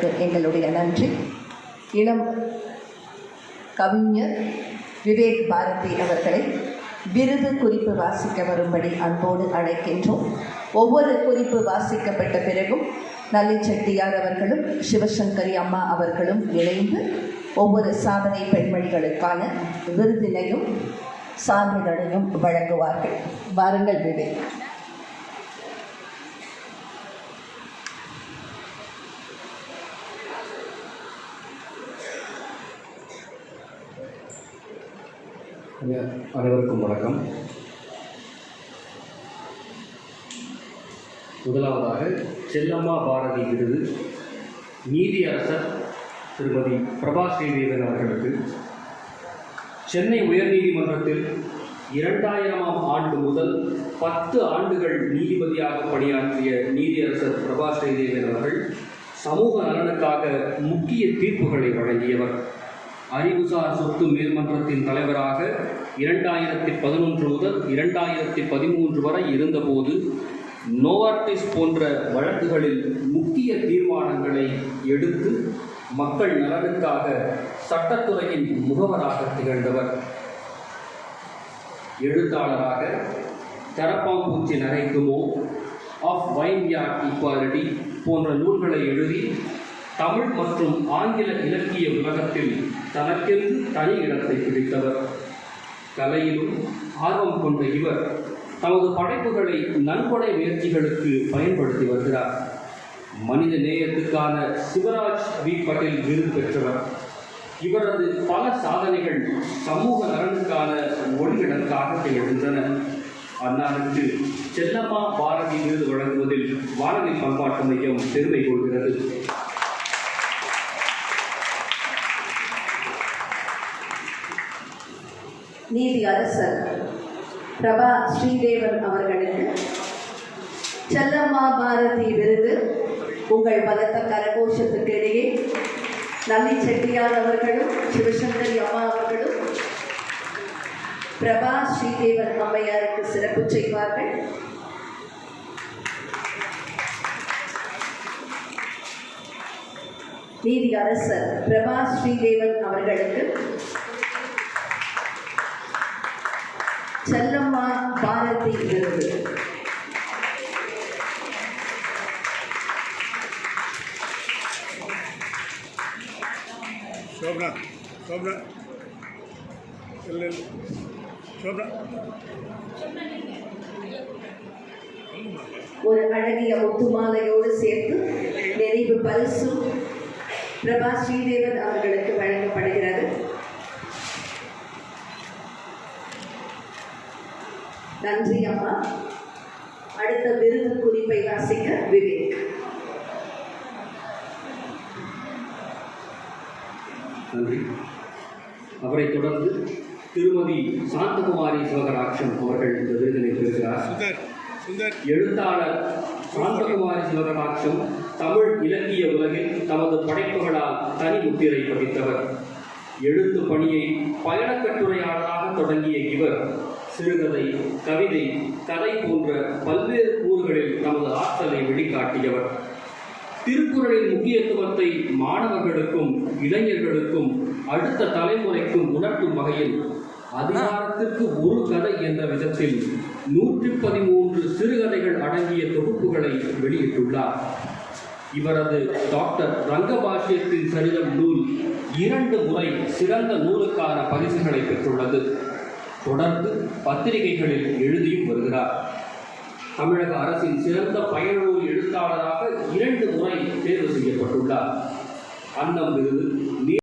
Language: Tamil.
அவர்களுக்கு எங்களுடைய நன்றி. இளம் கவிஞர் விவேக் பாரதி அவர்களை விருது குறிப்பு வாசிக்க வரும்படி அன்போடு அழைக்கின்றோம். ஒவ்வொரு குறிப்பு வாசிக்கப்பட்ட பிறகும் நல்லி செட்டியார் அவர்களும் சிவசங்கரி அம்மா அவர்களும் இணைந்து ஒவ்வொரு சாதனை பெண்மணிகளுக்கான விருதினையும் சான்றிதழையும் வழங்குவார்கள். வாருங்கள் விவேக். அனைவருக்கும் வணக்கம். முதலாவதாக செல்லம்மா பாரதி விருது நீதியரசர் திருமதி பிரபா ஸ்ரீதேவன் அவர்களுக்கு. சென்னை உயர்நீதிமன்றத்தில் இரண்டாயிரமாம் ஆண்டு முதல் பத்து ஆண்டுகள் நீதிபதியாக பணியாற்றிய நீதியரசர் பிரபா ஸ்ரீதேவன் அவர்கள் சமூக நலனுக்காக முக்கிய தீர்ப்புகளை வழங்கியவர். அறிவுசார் சொத்து மேல்மன்றத்தின் தலைவராக இரண்டாயிரத்தி பதினொன்று முதல் இரண்டாயிரத்தி பதிமூன்று வரை இருந்தபோது நோவார்டிஸ் போன்ற வழக்குகளில் முக்கிய தீர்மானங்களை எடுத்து மக்கள் நலனுக்காக சட்டத்துறையின் முகவராக திகழ்ந்தவர். எழுத்தாளராக தரப்பாம்பூச்சி நரைக்குமோ ஆஃப் வைன் யார்ட் ஈக்வாலிட்டி போன்ற நூல்களை எழுதி தமிழ் மற்றும் ஆங்கில இலக்கிய உலகத்தில் தனக்கென்று தனி இடத்தை பிடித்தவர். கலையிலும் ஆர்வம் கொண்ட இவர் தமது படைப்புகளை நன்கொடை முயற்சிகளுக்கு பயன்படுத்தி வருகிறார். மனித நேயத்துக்கான சிவராஜ் வி. பட்டேல் விருது பெற்றவர். இவரது பல சாதனைகள் சமூக நலனுக்கான ஒளிவிளக்காக திகழ்கின்றன அன்னாருக்கு செல்லம்மா பாரதி விருது வழங்குவதில் வானொலி பண்பாட்டு மையம் பெருமை கொள்கிறது. நீதி அரசர் பிரபா ஸ்ரீதேவன் அவர்களுக்கு செல்லம்மா பாரதி விருது உங்கள் பலத்த கரகோஷத்துக்கு இடையே நல்லி செட்டியார் அவர்களும் சிவசங்கரி அம்மா அவர்களும் பிரபா ஸ்ரீதேவன் அம்மையாருக்கு சிறப்பு செய்வார்கள். நீதி அரசர் பிரபா ஸ்ரீதேவன் அவர்களுக்கு செல்லம்மா பாரதி விருது. சோப்னா சோப்னா. இல்லை இல்லை. சோப்னா. ஒரு அழகிய முத்துமாலையோடு சேர்த்து நினைவு பரிசும் பிரபா ஸ்ரீதேவன் அவர்களுக்கு வழங்கப்படுகிறது. நன்றி அம்மா. அடுத்த விருது குறிப்பை வாசிக்க விவேக். நன்றி. அவரை தொடர்ந்து திருமதி சாந்தகுமாரி சிவகராட்சம் அவர்கள் இந்த விருதினை பெறுகிறார். எழுத்தாளர் சாந்தகுமாரி சிவகராட்சம் தமிழ் இலக்கிய உலகில் தமது படைப்புகளால் தனி முத்திரை பதித்தவர். எழுத்து பணியை பயணக்கட்டுரையாளராக தொடங்கிய இவர் சிறுகதை கவிதை கதை போன்ற பல்வேறு கூறுகளில் தமது ஆற்றலை வெளிக்காட்டியவர். திருக்குறளின் முக்கியத்துவத்தை மாணவர்களுக்கும் இளைஞர்களுக்கும் அடுத்த தலைமுறைக்கும் உணர்த்தும் வகையில் அதிகாரத்திற்கு ஒரு கதை என்ற விதத்தில் நூற்றி பதிமூன்று சிறுகதைகள் அடங்கிய தொகுப்புகளை வெளியிட்டுள்ளார். இவரது டாக்டர் ரங்கபாஷ்யத்தின் சரிதம் நூல் இரண்டு முறை சிறந்த நூலுக்கான பரிசுகளை பெற்றுள்ளது. தொடர்ந்து பத்திரிகைகளில் எழுதியும் வருகிறார். தமிழக அரசின் சிறந்த பயனுள்ள எழுத்தாளராக இரண்டு முறை தேர்வு செய்யப்பட்டுள்ளார். அன்னம் விருது